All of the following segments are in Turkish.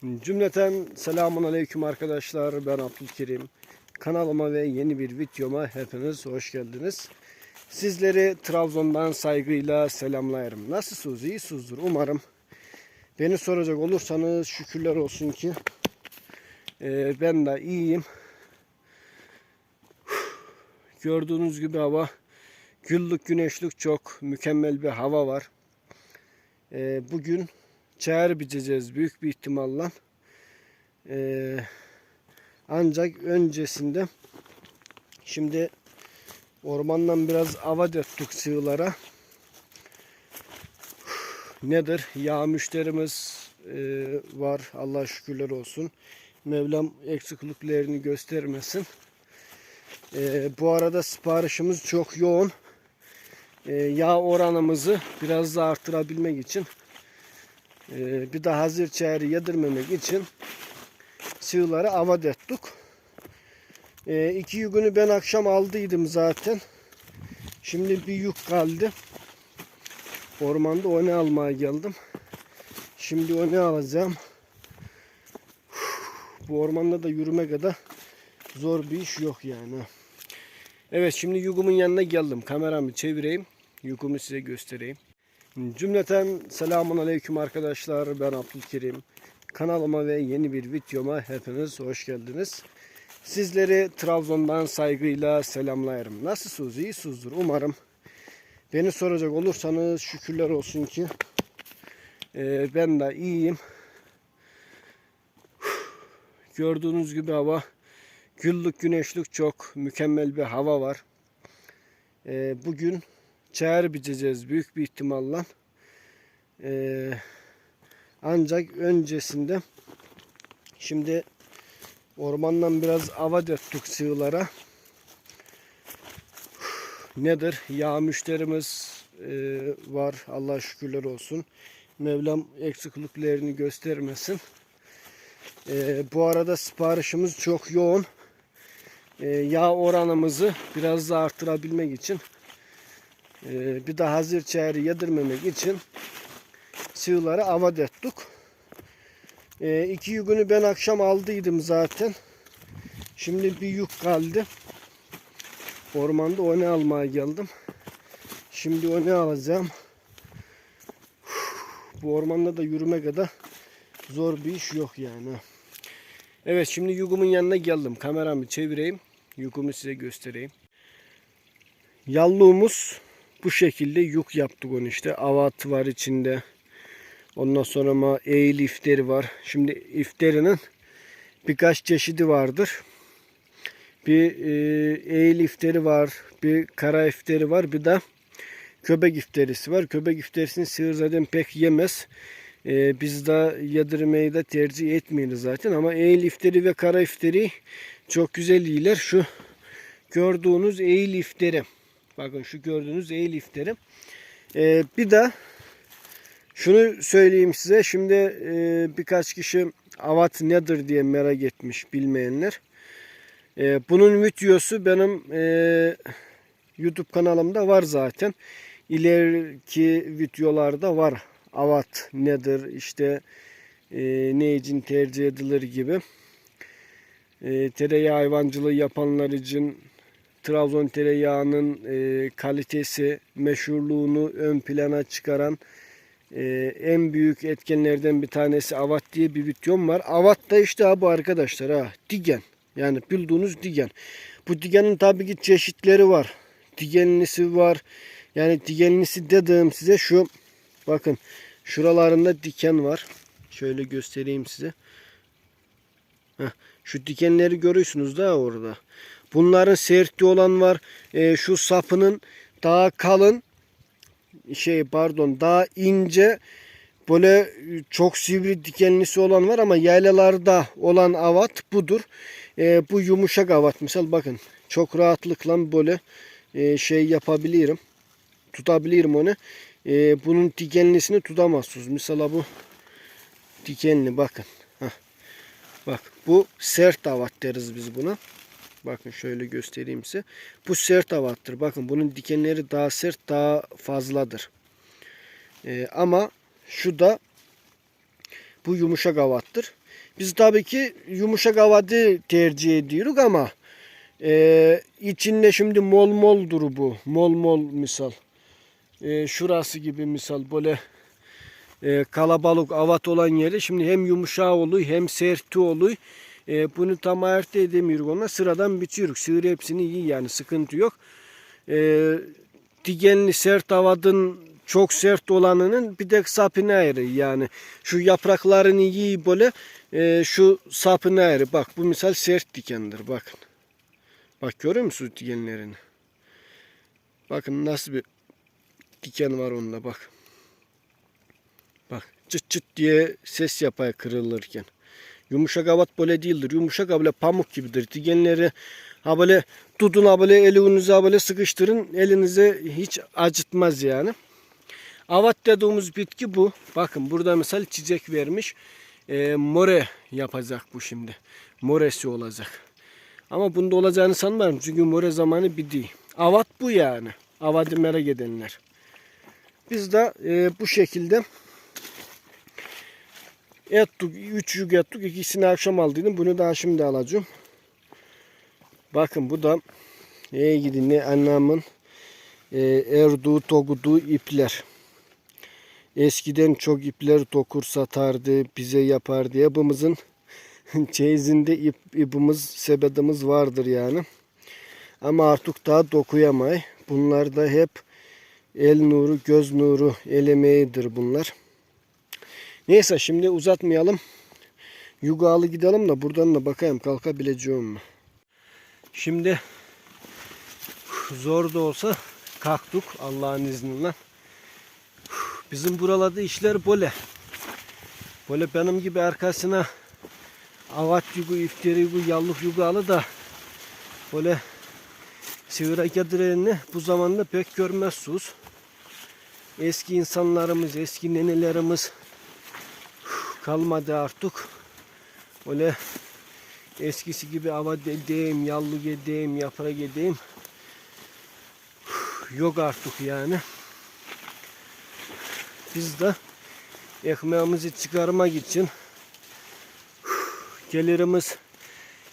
Cümleten selamun aleyküm arkadaşlar. Ben Abdülkerim. Kanalıma ve yeni bir videoma hepiniz hoş geldiniz. Sizleri Trabzon'dan saygıyla selamlayarım. Nasılsınız? İyisinizdir umarım. Beni soracak olursanız şükürler olsun ki e, ben de iyiyim. Gördüğünüz gibi hava güllük güneşlik çok mükemmel bir hava var. E, bugün çağrı biçeceğiz büyük bir ihtimalle. Ee, ancak öncesinde şimdi ormandan biraz ava döktük sığlara. Nedir? Yağ müşterimiz e, var. Allah şükürler olsun. Mevlam eksikliklerini göstermesin. E, bu arada siparişimiz çok yoğun. E, yağ oranımızı biraz da arttırabilmek için ee, bir de hazır çayırı yedirmemek için sığları avad ettik. Ee, iki yükünü ben akşam aldıydım zaten. Şimdi bir yük kaldı. Ormanda onu almaya geldim. Şimdi onu alacağım. Bu ormanda da yürüme kadar zor bir iş yok yani. Evet şimdi yugumun yanına geldim. Kameramı çevireyim. Yugumu size göstereyim. Cümleten selamun aleyküm arkadaşlar. Ben Abdülkerim. Kanalıma ve yeni bir videoma hepiniz hoş geldiniz. Sizleri Trabzon'dan saygıyla selamlayarım. Nasılsınız? İyisinizdir umarım. Beni soracak olursanız şükürler olsun ki e, ben de iyiyim. Gördüğünüz gibi hava güllük güneşlik çok mükemmel bir hava var. E, bugün çağrı biçeceğiz büyük bir ihtimalle. Ee, ancak öncesinde şimdi ormandan biraz ava döktük sığlara. Nedir? Yağ müşterimiz e, var. Allah şükürler olsun. Mevlam eksikliklerini göstermesin. E, bu arada siparişimiz çok yoğun. E, yağ oranımızı biraz da arttırabilmek için ee, bir de hazır çayırı yedirmemek için sığları avad ettik. Ee, iki yükünü ben akşam aldıydım zaten. Şimdi bir yük kaldı. Ormanda onu almaya geldim. Şimdi onu alacağım. Bu ormanda da yürüme kadar zor bir iş yok yani. Evet şimdi yugumun yanına geldim. Kameramı çevireyim. Yugumu size göstereyim. Yalluğumuz bu şekilde yük yaptık onu işte. Avat var içinde. Ondan sonra ama eğil ifteri var. Şimdi ifterinin birkaç çeşidi vardır. Bir e, eğil ifteri var. Bir kara ifteri var. Bir de köpek ifterisi var. Köpek ifterisini sığır zaten pek yemez. E, biz de yedirmeyi de tercih etmeyiz zaten. Ama eğil ifteri ve kara ifteri çok güzel iyiler. Şu gördüğünüz eğil ifteri. Bakın şu gördüğünüz eğil ifteri. Ee, bir de şunu söyleyeyim size. Şimdi e, birkaç kişi avat nedir diye merak etmiş bilmeyenler. E, bunun videosu benim e, YouTube kanalımda var zaten. İleriki videolarda var. Avat nedir işte e, ne için tercih edilir gibi. E, tereyağı hayvancılığı yapanlar için Trabzon tereyağının e, kalitesi, meşhurluğunu ön plana çıkaran e, en büyük etkenlerden bir tanesi avat diye bir videom var. Avat da işte bu arkadaşlar ha digen. Yani bildiğiniz digen. Bu digenin tabii ki çeşitleri var. Digenlisi var. Yani digenlisi dediğim size şu bakın şuralarında diken var. Şöyle göstereyim size. Heh, şu dikenleri görüyorsunuz da orada. Bunların sertliği olan var. E, şu sapının daha kalın şey pardon daha ince böyle çok sivri dikenlisi olan var ama yaylalarda olan avat budur. E, bu yumuşak avat. Misal bakın çok rahatlıkla böyle e, şey yapabilirim. Tutabilirim onu. E, bunun dikenlisini tutamazsınız. Mesela bu dikenli bakın. Heh. Bak bu sert avat deriz biz buna. Bakın şöyle göstereyim size. Bu sert avattır. Bakın bunun dikenleri daha sert daha fazladır. Ee, ama şu da Bu yumuşak avattır. Biz tabii ki yumuşak avadı tercih ediyoruz ama e, içinde şimdi mol moldur bu. Mol mol misal. E, şurası gibi misal böyle e, kalabalık avat olan yeri şimdi hem yumuşağı oluyor hem serti oluyor. E, bunu tam ayırt edemiyoruz ona. Sıradan biçiyoruz. Sığır hepsini iyi yani sıkıntı yok. E, digenli sert avadın çok sert olanının bir de sapını ayrı yani. Şu yapraklarını iyi böyle e, şu sapını ayrı. Bak bu misal sert dikendir bakın. Bak görüyor musunuz dikenlerini? Bakın nasıl bir diken var onda bak. Bak çıt çıt diye ses yapar kırılırken. Yumuşak avat böyle değildir. Yumuşak böyle pamuk gibidir. Dikenleri ha böyle tutun ha böyle elinize böyle sıkıştırın. Elinize hiç acıtmaz yani. Avat dediğimiz bitki bu. Bakın burada mesela çiçek vermiş. E, more yapacak bu şimdi. Moresi olacak. Ama bunda olacağını sanmıyorum. Çünkü more zamanı bitti. Avat bu yani. Avadı merak edenler. Biz de e, bu şekilde ettik. Üç yük ettik. İkisini akşam aldıydım. Bunu daha şimdi alacağım. Bakın bu da neye gidi ne anlamın e, erduğu toguduğu ipler. Eskiden çok ipler dokur satardı, bize yapardı. Yapımızın çeyizinde ip, ipimiz, sebedimiz vardır yani. Ama artık daha dokuyamay. Bunlar da hep el nuru, göz nuru, el emeğidir bunlar. Neyse şimdi uzatmayalım. Yugalı gidelim de buradan da bakayım kalkabileceğim mi? Şimdi zor da olsa kalktık Allah'ın izniyle. Bizim buralarda işler böyle. Böyle benim gibi arkasına avat yugu, iftiri yugu, yallık yugu alı da böyle sivri direğini bu zamanda pek görmezsiniz. Eski insanlarımız, eski nenelerimiz kalmadı artık. Öyle eskisi gibi ava edeyim, yallık edeyim, yaprak edeyim. Yok artık yani. Biz de ekmeğimizi çıkarmak için gelirimiz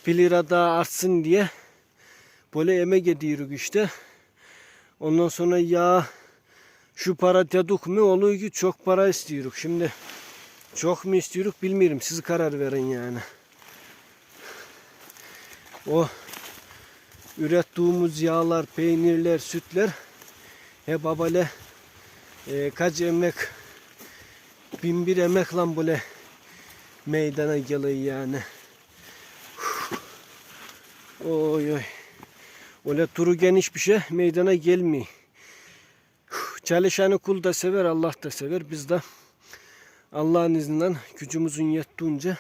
1 lira daha artsın diye böyle emek ediyoruz işte. Ondan sonra ya şu para dedik mi oluyor ki çok para istiyoruz. Şimdi çok mu istiyoruz bilmiyorum. Siz karar verin yani. O ürettiğimiz yağlar, peynirler, sütler hep böyle e, kaç emek bin bir emek lan böyle meydana geliyor yani. Oy oy. Öyle turu geniş bir şey meydana gelmiyor. Çalışanı kul da sever, Allah da sever. Biz de Allah'ın izniyle gücümüzün yettiğince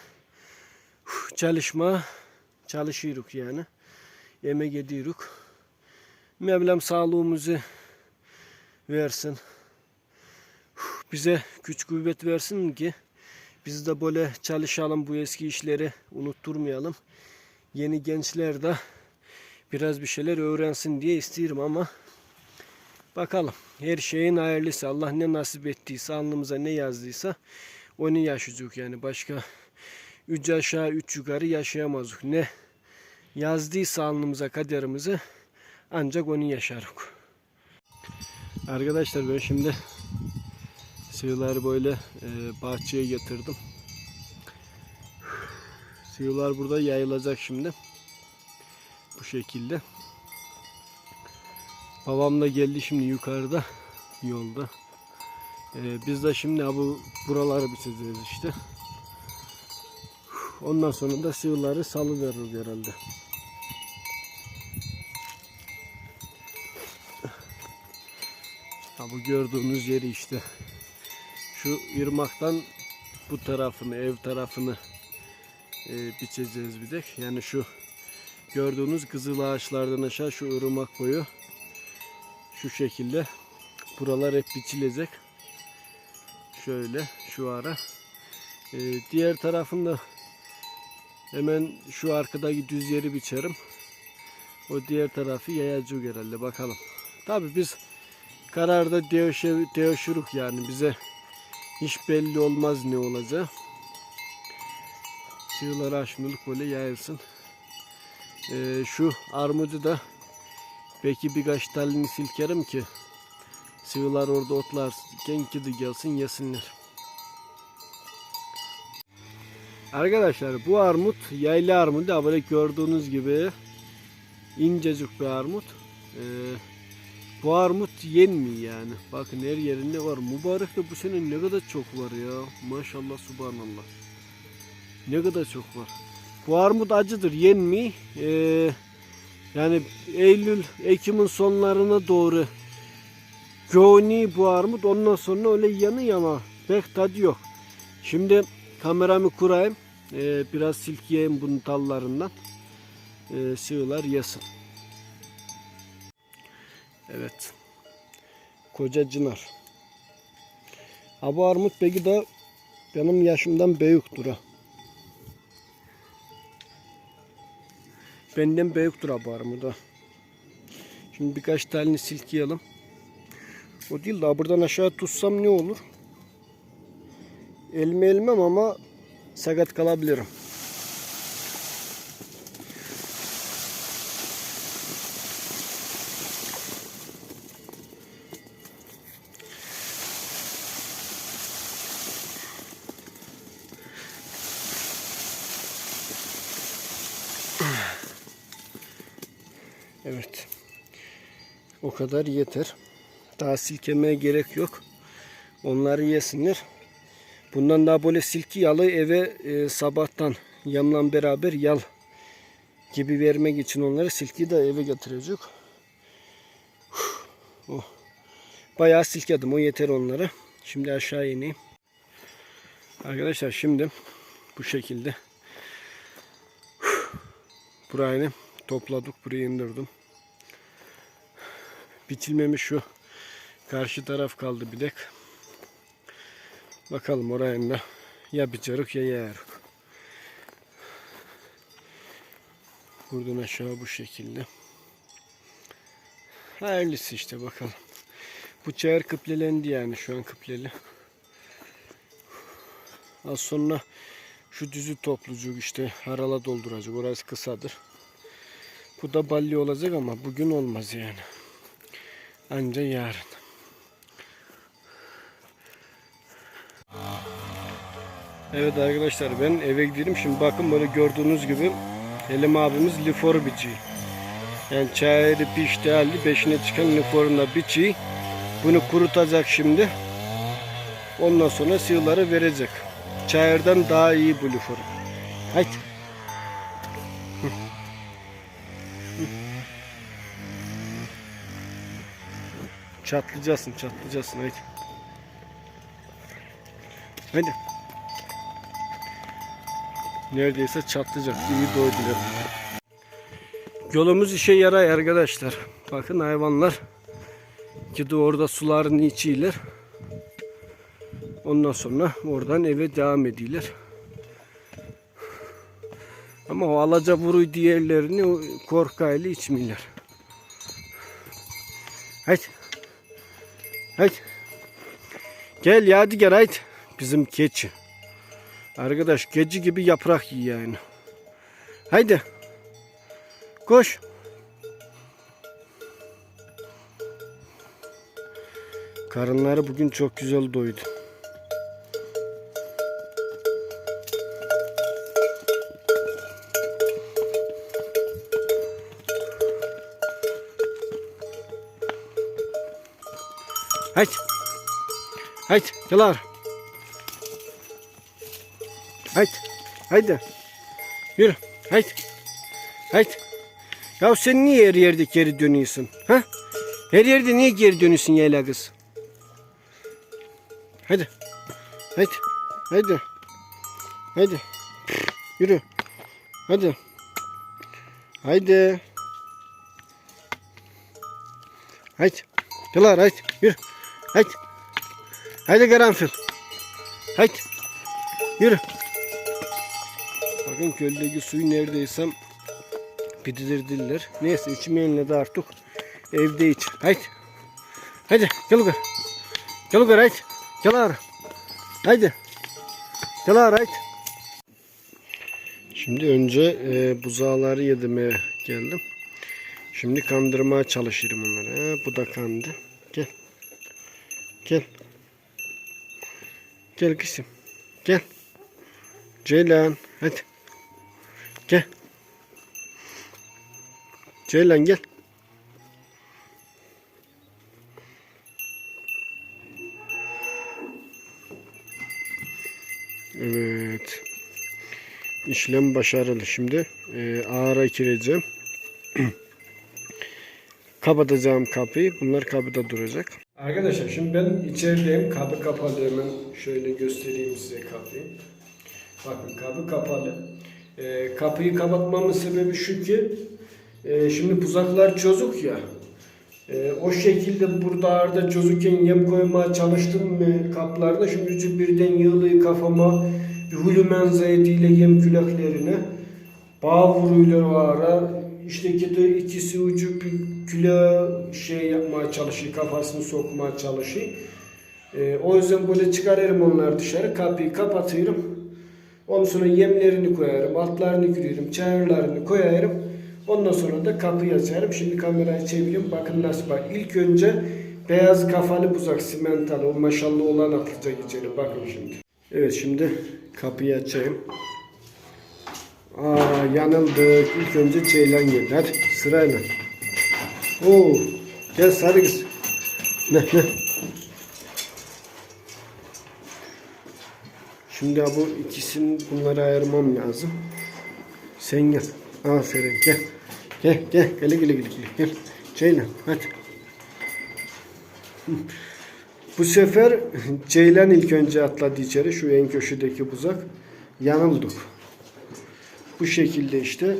çalışma çalışıyoruz yani. Yemek ediyoruz. Mevlam sağlığımızı versin. Bize güç kuvvet versin ki biz de böyle çalışalım bu eski işleri unutturmayalım. Yeni gençler de biraz bir şeyler öğrensin diye istiyorum ama bakalım. Her şeyin hayırlısı. Allah ne nasip ettiyse, alnımıza ne yazdıysa onu yaşayacak yani. Başka üç aşağı üç yukarı yaşayamazdık. Ne yazdıysa alnımıza kaderimizi ancak onu yaşarık. Arkadaşlar ben şimdi sığırları böyle e, bahçeye getirdim. Sığırlar burada yayılacak şimdi. Bu şekilde. Babam da geldi şimdi yukarıda yolda. Ee, biz de şimdi bu buraları bitireceğiz işte. Ondan sonra da sığırları salı veririz herhalde. Ha bu gördüğünüz yeri işte. Şu ırmaktan bu tarafını, ev tarafını e, biçeceğiz bir de. Yani şu gördüğünüz kızıl ağaçlardan aşağı şu ırmak boyu şu şekilde buralar hep biçilecek. Şöyle şu ara. Ee, diğer tarafında hemen şu arkadaki düz yeri biçerim. O diğer tarafı yayacak herhalde bakalım. Tabi biz kararda değişirük yani bize hiç belli olmaz ne olacak. Sığıları aşmılık böyle yayılsın. Ee, şu armudu da belki birkaç dalını silkerim ki sığılar orada otlarken gidi gelsin yesinler. Arkadaşlar bu armut yayla armudu. Ha, Böyle gördüğünüz gibi incecik bir armut. Ee, bu armut yenmiyor yani. Bakın her yerinde var. Mübarek de bu sene ne kadar çok var ya. Maşallah subhanallah. Ne kadar çok var. Bu armut acıdır yenmiyor. Ee, yani Eylül, Ekim'in sonlarına doğru Goni bu armut ondan sonra öyle yanıyor ama pek tadı yok. Şimdi kameramı kurayım. Ee, biraz silkeyeyim bunun dallarından. Ee, sığılar yesin. Evet. Koca çınar. Ha bu armut peki de benim yaşımdan büyüktür ha. Benden büyüktür armut ha. Şimdi birkaç tane silkeyelim. O değil de buradan aşağı tutsam ne olur? Elime elmem ama sakat kalabilirim. Evet. O kadar yeter. Daha silkemeye gerek yok. Onları yesinler. Bundan daha böyle silki yalı eve e, sabahtan yamla beraber yal gibi vermek için onları silki de eve getirecek. Oh. Bayağı silkedim. O yeter onlara. Şimdi aşağı ineyim. Arkadaşlar şimdi bu şekilde burayı topladık. Buraya indirdim. Bitilmemiş şu karşı taraf kaldı bir dek. Bakalım oraya da ya biçarık ya yarık. Buradan aşağı bu şekilde. Hayırlısı işte bakalım. Bu çayır kıplelendi yani şu an kıpleli. Az sonra şu düzü toplucuk işte harala dolduracak. Orası kısadır. Bu da balli olacak ama bugün olmaz yani. Anca yarın. Evet arkadaşlar ben eve gidelim. Şimdi bakın böyle gördüğünüz gibi Elim abimiz lifor biçi. Yani çayırı pişti halde beşine çıkan liforuna biçi. Bunu kurutacak şimdi. Ondan sonra sığıları verecek. Çayırdan daha iyi bu lifor. Haydi. Çatlayacaksın, çatlayacaksın. Haydi. Haydi. Neredeyse çatlayacak. İyi doydular. Yolumuz işe yarar arkadaşlar. Bakın hayvanlar gidi orada suların içiler. Ondan sonra oradan eve devam ediyorlar. Ama o alaca vuruy diğerlerini korkayla içmiyorlar. Haydi. Haydi. Gel Yadigar haydi. Bizim keçi. Arkadaş gece gibi yaprak yiyor yani. Haydi. Koş. Karınları bugün çok güzel doydu. Haydi. Haydi. Gel ağır. Haydi. Yürü. Haydi. Haydi. Ya sen niye her yerde geri dönüyorsun? Ha? Her yerde niye geri dönüyorsun yayla kız? Haydi. Haydi. Haydi. Haydi. Yürü. Hadi. Haydi. Haydi. Yılar haydi. Yürü. Haydi. Haydi karanfil. Haydi. Yürü. Bakın göldeki suyu neredeysem bitirdiler. Neyse içmeyenle de artık evde iç. Haydi. Haydi gel gel. Gel gel haydi. Gel ara. Haydi. Gel ara haydi. Şimdi önce e, buzağları yedirmeye geldim. Şimdi kandırmaya çalışırım onları. Ha, bu da kandı. Gel. Gel. Kızım. Gel. Ceylan hadi. Gel. Ceylan gel. Evet. İşlem başarılı. Şimdi e, ağıra gireceğim. Kapatacağım kapıyı. Bunlar kapıda duracak. Arkadaşlar şimdi ben içerideyim. Kapı kapalı. Hemen şöyle göstereyim size kapıyı. Bakın kapı kapalı. E, kapıyı kapatmamın sebebi şu ki e, şimdi buzaklar çocuk ya. E, o şekilde burada arada çocukken yem koymaya çalıştım mı kaplarda şimdi üçü birden yığılıyor kafama bir hulu menzayetiyle yem küleklerine bağ vuruyorlar o ara işte kedi ikisi ucu bir küle şey yapmaya çalışıyor kafasını sokmaya çalışıyor E, o yüzden böyle çıkarırım onları dışarı kapıyı kapatıyorum ondan sonra yemlerini koyarım altlarını kürüyorum çayırlarını koyarım Ondan sonra da kapıyı açarım. Şimdi kamerayı çeviriyorum. Bakın nasıl bak. İlk önce beyaz kafalı buzak simental o maşallah olan atlayacak içeri. Bakın şimdi. Evet şimdi kapıyı açayım. Aa yanıldık. İlk önce Ceylan geldi. Hadi sırayla. Oo, gel sarı kız. Ne ne. Şimdi bu ikisini bunları ayırmam lazım. Sen gel. Aferin gel. Gel gel gel gel gel gel. gel. Ceylan hadi. Bu sefer Ceylan ilk önce atladı içeri şu en köşedeki buzak. Yanıldık. Bu şekilde işte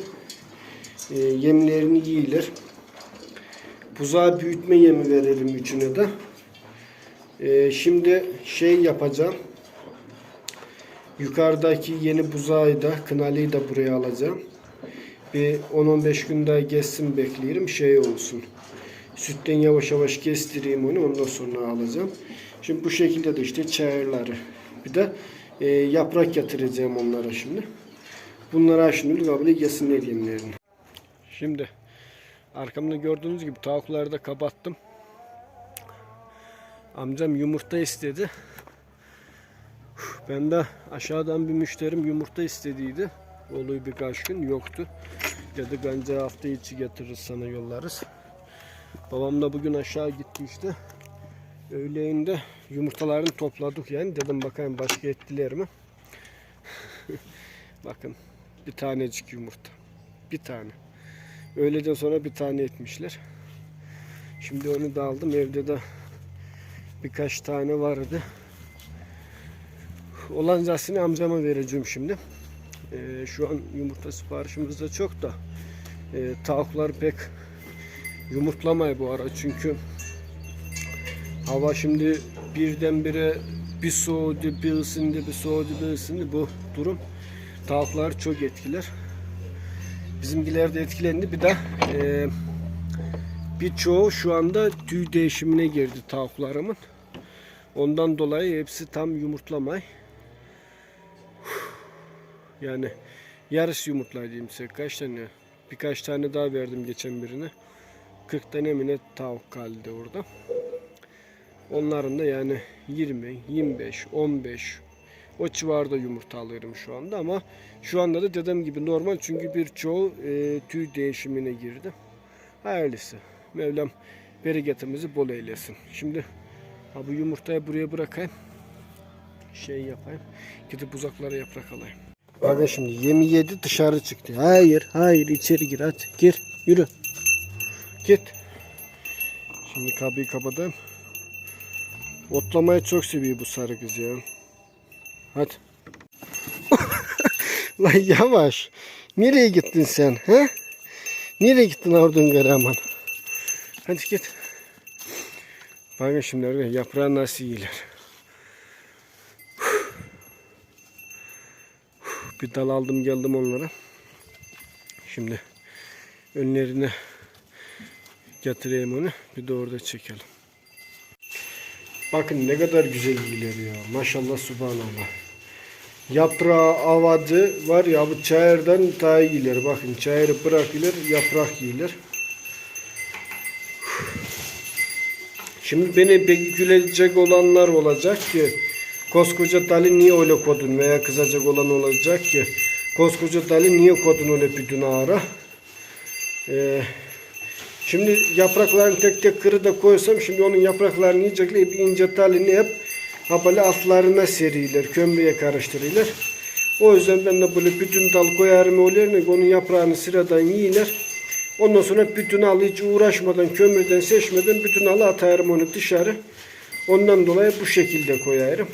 e, yemlerini yiyilir. Buzağa büyütme yemi verelim üçüne de. E, şimdi şey yapacağım. Yukarıdaki yeni buzağı da kınalıyı da buraya alacağım bir 10-15 gün daha geçsin bekleyelim şey olsun. Sütten yavaş yavaş kestireyim onu ondan sonra alacağım. Şimdi bu şekilde de işte çayırları. Bir de e, yaprak yatıracağım onlara şimdi. Bunlara şimdi kabul yesinler yemlerini. Şimdi arkamda gördüğünüz gibi tavukları da kapattım. Amcam yumurta istedi. Ben de aşağıdan bir müşterim yumurta istediydi. Oluyor birkaç gün yoktu. Dedi bence hafta içi getiririz sana yollarız. Babam da bugün aşağı gitti işte. Öğleyinde yumurtalarını topladık yani. Dedim bakayım başka ettiler mi? Bakın bir tanecik yumurta. Bir tane. Öğleden sonra bir tane etmişler. Şimdi onu da aldım. Evde de birkaç tane vardı. Olancasını amcama vereceğim şimdi. E, şu an yumurta siparişimiz de çok da e, tavuklar pek yumurtlamay bu ara çünkü hava şimdi birdenbire bir soğudu, bir ısındı, bir soğudu, bir ısındı. Bu durum tavuklar çok etkiler. Bizimkiler de etkilendi. Bir de e, birçoğu şu anda tüy değişimine girdi tavuklarımın. Ondan dolayı hepsi tam yumurtlamay. Yani yarısı yumurtlar diyeyim size. Kaç tane? Birkaç tane daha verdim geçen birine. 40 tane mi ne tavuk kaldı orada. Onların da yani 20, 25, 15 o civarda yumurta alıyorum şu anda ama şu anda da dediğim gibi normal çünkü birçoğu e, tüy değişimine girdi. Hayırlısı. Mevlam bereketimizi bol eylesin. Şimdi ha bu yumurtayı buraya bırakayım. Şey yapayım. Gidip uzaklara yaprak alayım. Bakın şimdi yemi yedi dışarı çıktı. Hayır hayır içeri gir hadi gir yürü. Git. Şimdi kapıyı kapadım. Otlamayı çok seviyor bu sarı kız ya. Hadi. Lan yavaş. Nereye gittin sen? He? Nereye gittin oradan Garaman? Hadi git. Bakın şimdi yaprağı nasıl yiyorlar. bir dal aldım geldim onlara. Şimdi önlerine getireyim onu. Bir de orada çekelim. Bakın ne kadar güzel iyiler ya. Maşallah subhanallah. Yaprağı avadı var ya bu çayırdan daha iyiler. Bakın çayırı bırakılır yaprak yiyilir. Şimdi beni peki gülecek olanlar olacak ki koskoca dali niye öyle kodun veya kızacak olan olacak ki koskoca dali niye kodun öyle bir ara. Ee, şimdi yapraklarını tek tek kırıda koysam şimdi onun yapraklarını yiyecekler bir ince dalini hep ha böyle altlarına seriler, kömreye karıştırırlar. O yüzden ben de böyle bütün dal koyarım oluyor onun yaprağını sıradan yiyiler. Ondan sonra bütün alı hiç uğraşmadan, kömürden seçmeden bütün alı atarım onu dışarı. Ondan dolayı bu şekilde koyarım.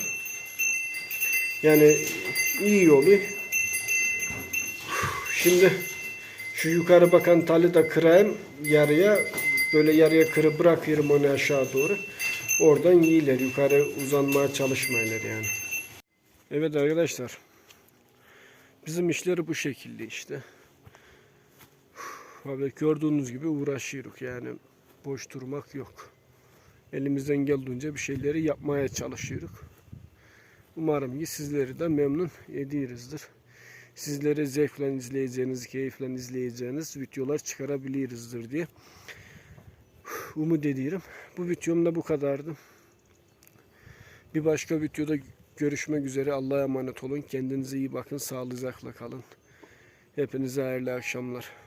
Yani iyi oluyor. Şimdi şu yukarı bakan talı da kırayım yarıya. Böyle yarıya kırı bırakıyorum onu aşağı doğru. Oradan yiyiler. Yukarı uzanmaya çalışmayırlar yani. Evet arkadaşlar. Bizim işleri bu şekilde işte. Abi gördüğünüz gibi uğraşıyoruz yani boş durmak yok. Elimizden geldiğince bir şeyleri yapmaya çalışıyoruz. Umarım ki sizleri de memnun ediyoruzdur. Sizleri zevkle izleyeceğiniz, keyifle izleyeceğiniz videolar çıkarabilirizdir diye umut ediyorum. Bu videom da bu kadardı. Bir başka videoda görüşmek üzere. Allah'a emanet olun. Kendinize iyi bakın. Sağlıcakla kalın. Hepinize hayırlı akşamlar.